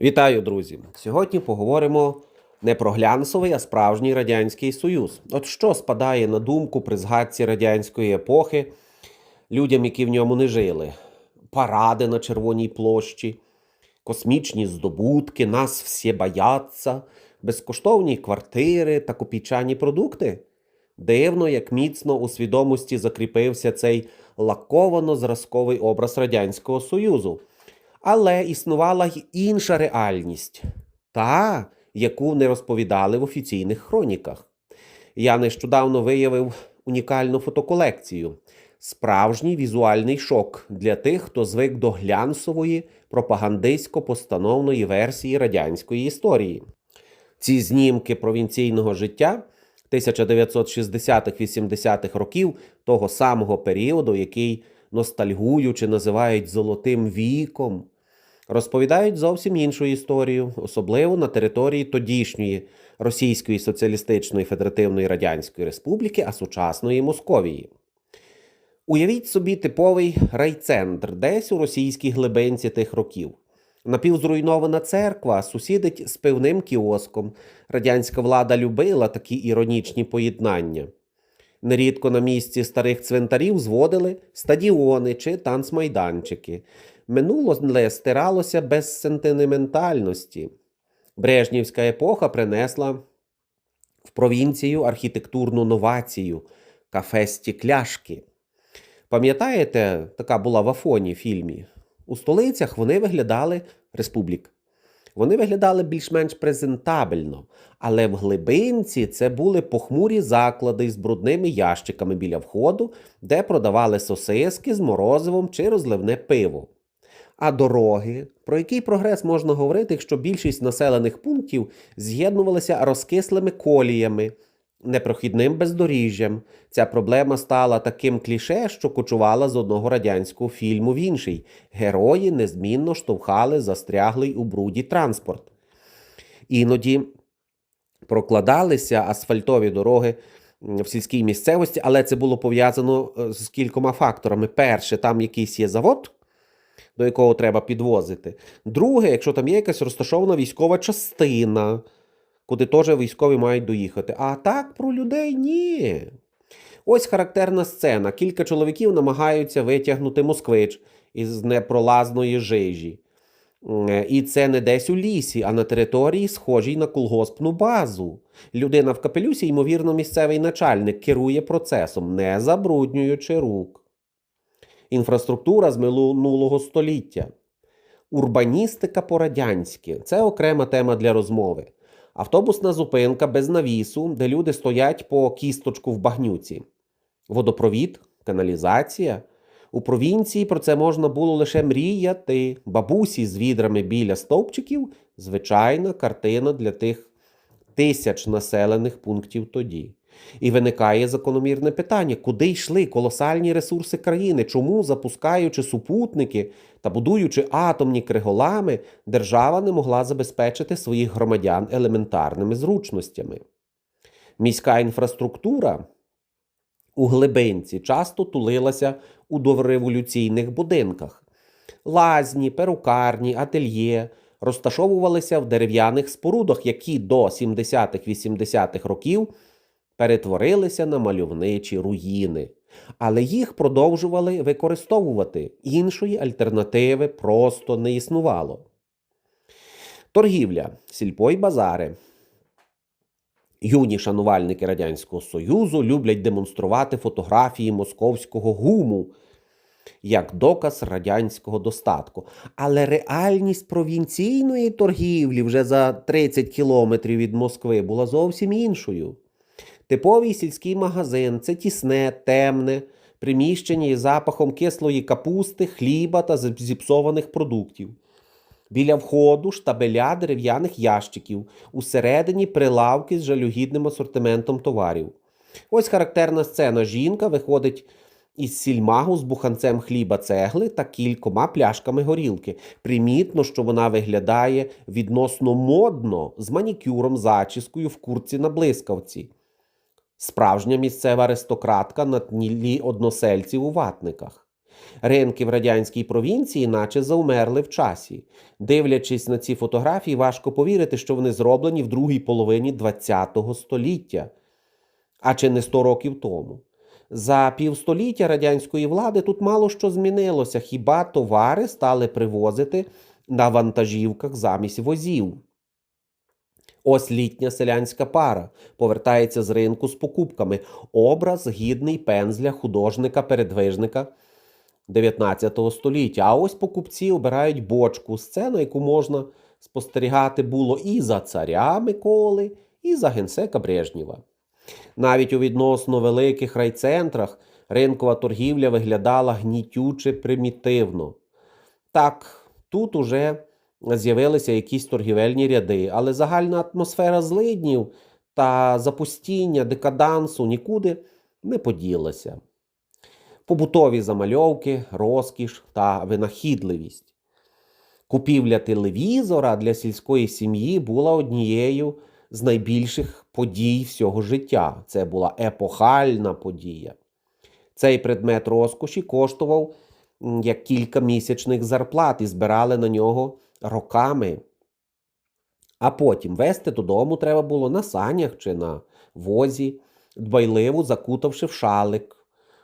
Вітаю, друзі! Сьогодні поговоримо не про глянцевий, а справжній Радянський Союз. От що спадає на думку при згадці радянської епохи людям, які в ньому не жили: паради на Червоній площі, космічні здобутки, нас всі бояться, безкоштовні квартири та копійчані продукти. Дивно, як міцно у свідомості закріпився цей лаковано-зразковий образ Радянського Союзу. Але існувала й інша реальність, та, яку не розповідали в офіційних хроніках. Я нещодавно виявив унікальну фотоколекцію. Справжній візуальний шок для тих, хто звик до глянцевої пропагандистсько-постановної версії радянської історії. Ці знімки провінційного життя 1960-80-х років того самого періоду, який ностальгуючи називають золотим віком, розповідають зовсім іншу історію, особливо на території тодішньої Російської Соціалістичної Федеративної Радянської Республіки, а сучасної Московії. Уявіть собі типовий райцентр, десь у російській глибинці тих років. Напівзруйнована церква сусідить з пивним кіоском. Радянська влада любила такі іронічні поєднання. Нерідко на місці старих цвинтарів зводили стадіони чи танцмайданчики. Минуле стиралося без сентиментальності. Брежнівська епоха принесла в провінцію архітектурну новацію кафе стікляшки. Пам'ятаєте, така була в Афоні фільмі? У столицях вони виглядали республік. Вони виглядали більш-менш презентабельно, але в глибинці це були похмурі заклади з брудними ящиками біля входу, де продавали сосиски з морозивом чи розливне пиво. А дороги, про який прогрес можна говорити, якщо більшість населених пунктів з'єднувалися розкислими коліями, непрохідним бездоріжжям. Ця проблема стала таким кліше, що кочувала з одного радянського фільму в інший. Герої незмінно штовхали застряглий у бруді транспорт. Іноді прокладалися асфальтові дороги в сільській місцевості, але це було пов'язано е, з кількома факторами. Перше, там якийсь є завод. До якого треба підвозити. Друге, якщо там є якась розташована військова частина, куди теж військові мають доїхати. А так про людей ні. Ось характерна сцена. Кілька чоловіків намагаються витягнути москвич із непролазної жижі. Е, І це не десь у лісі, а на території, схожій на колгоспну базу. Людина в капелюсі, ймовірно, місцевий начальник керує процесом, не забруднюючи рук. Інфраструктура з минулого століття. Урбаністика по-радянськи це окрема тема для розмови. Автобусна зупинка без навісу, де люди стоять по кісточку в багнюці. Водопровід, каналізація. У провінції про це можна було лише мріяти. Бабусі з відрами біля стовпчиків звичайна картина для тих тисяч населених пунктів тоді. І виникає закономірне питання, куди йшли колосальні ресурси країни, чому, запускаючи супутники та будуючи атомні криголами, держава не могла забезпечити своїх громадян елементарними зручностями. Міська інфраструктура у глибинці часто тулилася у дореволюційних будинках. Лазні, перукарні, ательє розташовувалися в дерев'яних спорудах, які до 70-80-х років перетворилися на мальовничі руїни, але їх продовжували використовувати. Іншої альтернативи просто не існувало. Торгівля, сільпо й базари. Юні шанувальники Радянського Союзу люблять демонструвати фотографії московського гуму як доказ радянського достатку. Але реальність провінційної торгівлі вже за 30 кілометрів від Москви була зовсім іншою. Типовий сільський магазин це тісне, темне, приміщення із запахом кислої капусти, хліба та зіпсованих продуктів. Біля входу штабеля дерев'яних ящиків, усередині прилавки з жалюгідним асортиментом товарів. Ось характерна сцена. Жінка виходить із сільмагу з буханцем хліба цегли та кількома пляшками горілки. Примітно, що вона виглядає відносно модно з манікюром, зачіскою в курці на блискавці. Справжня місцева аристократка на тлі односельців у ватниках. Ринки в радянській провінції, наче завмерли в часі. Дивлячись на ці фотографії, важко повірити, що вони зроблені в другій половині ХХ століття, а чи не 100 років тому. За півстоліття радянської влади тут мало що змінилося, хіба товари стали привозити на вантажівках замість возів. Ось літня селянська пара повертається з ринку з покупками. Образ гідний пензля художника-передвижника 19 століття. А ось покупці обирають бочку, сцену, яку можна спостерігати було і за царя Миколи, і за генсека Брежнєва. Навіть у відносно великих райцентрах ринкова торгівля виглядала гнітюче примітивно. Так, тут уже з'явилися якісь торгівельні ряди, але загальна атмосфера злиднів та запустіння, декадансу нікуди не поділася. Побутові замальовки, розкіш та винахідливість. Купівля телевізора для сільської сім'ї була однією з найбільших подій всього життя. Це була епохальна подія. Цей предмет розкоші коштував як кілька місячних зарплат і збирали на нього роками. А потім вести додому треба було на санях чи на возі, дбайливо закутавши в шалик,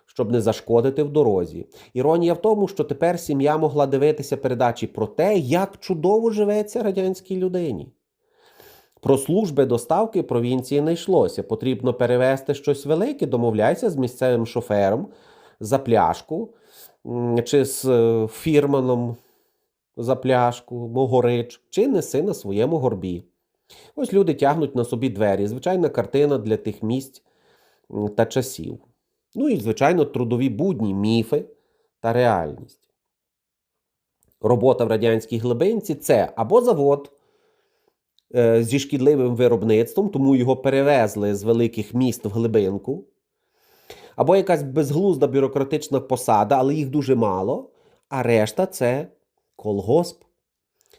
щоб не зашкодити в дорозі. Іронія в тому, що тепер сім'я могла дивитися передачі про те, як чудово живеться радянській людині. Про служби доставки провінції не йшлося. Потрібно перевезти щось велике, домовляйся з місцевим шофером за пляшку чи з е, фірманом за пляшку, могорич, чи неси на своєму горбі. Ось люди тягнуть на собі двері. Звичайна картина для тих місць та часів. Ну і, звичайно, трудові будні, міфи та реальність. Робота в радянській глибинці це або завод е, зі шкідливим виробництвом, тому його перевезли з великих міст в глибинку, або якась безглузда бюрократична посада, але їх дуже мало, а решта це колгосп.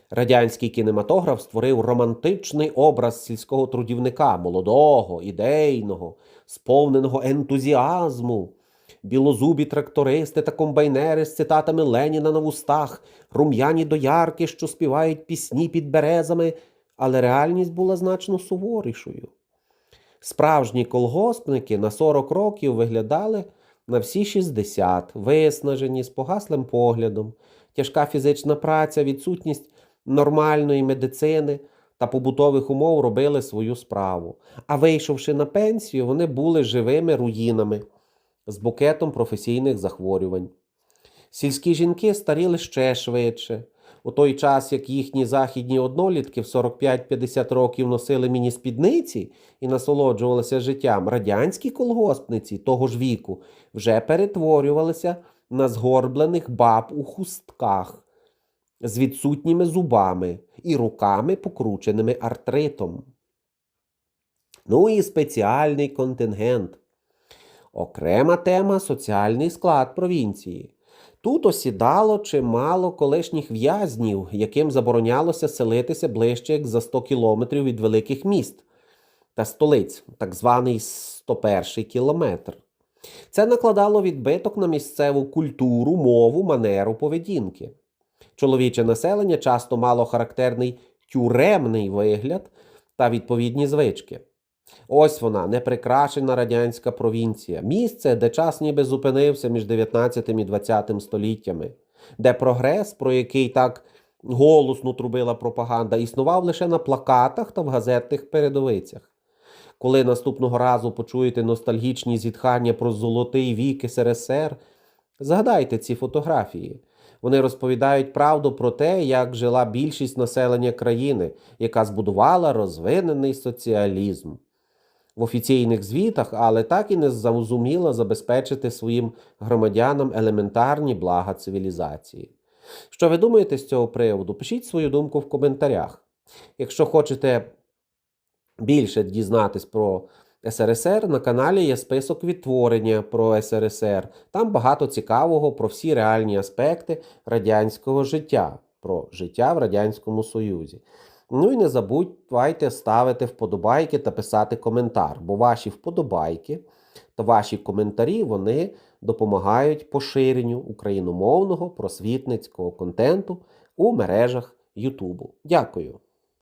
Радянський кінематограф створив романтичний образ сільського трудівника, молодого, ідейного, сповненого ентузіазму. Білозубі трактористи та комбайнери з цитатами Леніна на вустах, рум'яні доярки, що співають пісні під березами, але реальність була значно суворішою. Справжні колгоспники на 40 років виглядали на всі 60, виснажені, з погаслим поглядом, тяжка фізична праця, відсутність нормальної медицини та побутових умов робили свою справу. А вийшовши на пенсію, вони були живими руїнами з букетом професійних захворювань. Сільські жінки старіли ще швидше. У той час, як їхні західні однолітки в 45-50 років носили міні-спідниці і насолоджувалися життям, радянські колгоспниці того ж віку вже перетворювалися на згорблених баб у хустках з відсутніми зубами і руками, покрученими артритом. Ну і спеціальний контингент. Окрема тема соціальний склад провінції. Тут осідало чимало колишніх в'язнів, яким заборонялося селитися ближче як за 100 кілометрів від великих міст та столиць, так званий 101 кілометр. Це накладало відбиток на місцеву культуру, мову, манеру поведінки. Чоловіче населення часто мало характерний тюремний вигляд та відповідні звички. Ось вона, неприкрашена радянська провінція, місце, де час ніби зупинився між 19 і 20 століттями, де прогрес, про який так голосно трубила пропаганда, існував лише на плакатах та в газетних передовицях. Коли наступного разу почуєте ностальгічні зітхання про золотий вік СРСР, згадайте ці фотографії. Вони розповідають правду про те, як жила більшість населення країни, яка збудувала розвинений соціалізм. В офіційних звітах, але так і не зрозуміла забезпечити своїм громадянам елементарні блага цивілізації. Що ви думаєте з цього приводу? Пишіть свою думку в коментарях. Якщо хочете більше дізнатись про СРСР, на каналі є список відтворення про СРСР. Там багато цікавого про всі реальні аспекти радянського життя, про життя в Радянському Союзі. Ну і не забудьте ставити вподобайки та писати коментар, бо ваші вподобайки та ваші коментарі вони допомагають поширенню україномовного просвітницького контенту у мережах Ютубу. Дякую.